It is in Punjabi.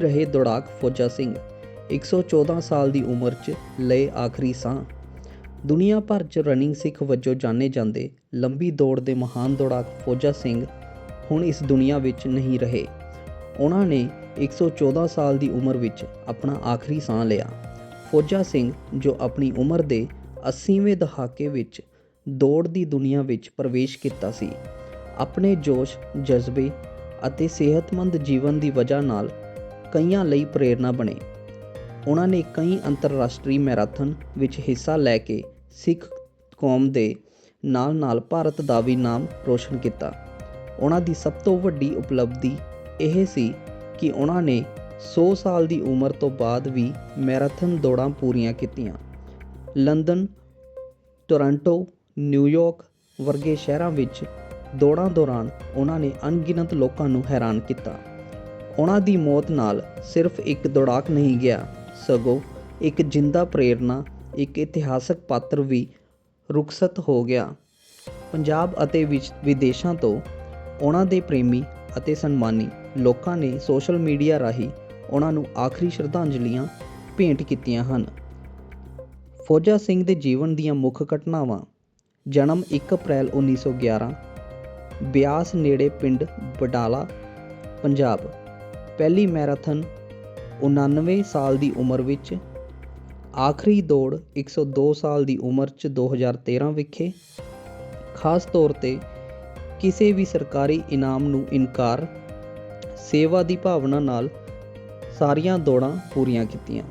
ਰਹੇ ਦੌੜਾਕ ਫੌਜਾ ਸਿੰਘ। 114 ਸਾਲ ਦੀ ਉਮਰ 'ਚ ਲਏ ਆਖਰੀ ਸਾਹ। ਦੁਨੀਆ ਭਰ 'ਚ ਰਨਿੰਗ ਸਿੱਖ ਵਜੋਂ ਜਾਣੇ ਜਾਂਦੇ ਲੰਬੀ ਦੌੜ ਦੇ ਮਹਾਨ ਦੌੜਾਕ ਫੌਜਾ ਸਿੰਘ ਹੁਣ ਇਸ ਦੁਨੀਆ ਵਿੱਚ ਨਹੀਂ ਰਹੇ। ਉਹਨਾਂ ਨੇ 114 ਸਾਲ ਦੀ ਉਮਰ ਵਿੱਚ ਆਪਣਾ ਆਖਰੀ ਸਾਹ ਲਿਆ। ਫੌਜਾ ਸਿੰਘ ਜੋ ਆਪਣੀ ਉਮਰ ਦੇ 80ਵੇਂ ਦਹਾਕੇ ਵਿੱਚ ਦੌੜ ਦੀ ਦੁਨੀਆ ਵਿੱਚ ਪ੍ਰਵੇਸ਼ ਕੀਤਾ ਸੀ, ਆਪਣੇ ਜੋਸ਼, ਜਜ਼ਬੇ ਅਤੇ ਸਿਹਤਮੰਦ ਜੀਵਨ ਦੀ ਵਜ੍ਹਾ ਨਾਲ ਕਈਆਂ ਲਈ ਪ੍ਰੇਰਨਾ ਬਣੇ। ਉਹਨਾਂ ਨੇ ਕਈ ਅੰਤਰਰਾਸ਼ਟਰੀ ਮੈਰਾਥਨ ਵਿੱਚ ਹਿੱਸਾ ਲੈ ਕੇ ਸਿੱਖ ਕੌਮ ਦੇ ਨਾਲ-ਨਾਲ ਭਾਰਤ ਦਾ ਵੀ ਨਾਮ ਰੋਸ਼ਨ ਕੀਤਾ। ਉਹਨਾਂ ਦੀ ਸਭ ਤੋਂ ਵੱਡੀ ਉਪਲਬਧੀ ਇਹ ਸੀ ਕਿ ਉਹਨਾਂ ਨੇ 100 ਸਾਲ ਦੀ ਉਮਰ ਤੋਂ ਬਾਅਦ ਵੀ ਮੈਰਾਥਨ ਦੌੜਾਂ ਪੂਰੀਆਂ ਕੀਤੀਆਂ। ਲੰਡਨ, ਟੋਰਾਂਟੋ ਨਿਊਯਾਰਕ ਵਰਗੇ ਸ਼ਹਿਰਾਂ ਵਿੱਚ ਦੌੜਾਂ ਦੌਰਾਨ ਉਹਨਾਂ ਨੇ ਅਣਗਿਣਤ ਲੋਕਾਂ ਨੂੰ ਹੈਰਾਨ ਕੀਤਾ। ਉਹਨਾਂ ਦੀ ਮੌਤ ਨਾਲ ਸਿਰਫ ਇੱਕ ਦੌੜਾਕ ਨਹੀਂ ਗਿਆ, ਸਗੋਂ ਇੱਕ ਜਿੰਦਾ ਪ੍ਰੇਰਨਾ ਇੱਕ ਇਤਿਹਾਸਕ ਪਾਤਰ ਵੀ ਰੁਖਸਤ ਹੋ ਗਿਆ। ਪੰਜਾਬ ਅਤੇ ਵਿਚ- ਵਿਦੇਸ਼ਾਂ ਤੋਂ ਉਹਨਾਂ ਦੇ ਪ੍ਰੇਮੀ ਅਤੇ ਸਨਮਾਨੀ ਲੋਕਾਂ ਨੇ ਸੋਸ਼ਲ ਮੀਡੀਆ ਰਾਹੀਂ ਉਹਨਾਂ ਨੂੰ ਆਖਰੀ ਸ਼ਰਧਾਂਜਲੀਆਂ ਭੇਂਟ ਕੀਤੀਆਂ ਹਨ। ਫੌਜਾ ਸਿੰਘ ਦੇ ਜੀਵਨ ਦੀਆਂ ਮੁੱਖ ਘਟਨਾਵਾਂ। ਜਨਮ 1 ਅਪ੍ਰੈਲ 1911 ਬਿਆਸ ਨੇੜੇ ਪਿੰਡ ਬਡਾਲਾ, ਪੰਜਾਬ। ਪਹਿਲੀ ਮੈਰਾਥਨ 99 ਸਾਲ ਦੀ ਉਮਰ ਵਿੱਚ, ਆਖਰੀ ਦੌੜ 102 ਸਾਲ ਦੀ ਉਮਰ 'ਚ 2013 ਵਿਖੇ, ਖਾਸ ਤੌਰ ਤੇ ਕਿਸੇ ਵੀ ਸਰਕਾਰੀ ਇਨਾਮ ਨੂੰ ਇਨਕਾਰ, ਸੇਵਾ ਦੀ ਭਾਵਨਾ ਨਾਲ ਸਾਰੀਆਂ ਦੌੜਾਂ ਪੂਰੀਆਂ ਕੀਤੀਆਂ।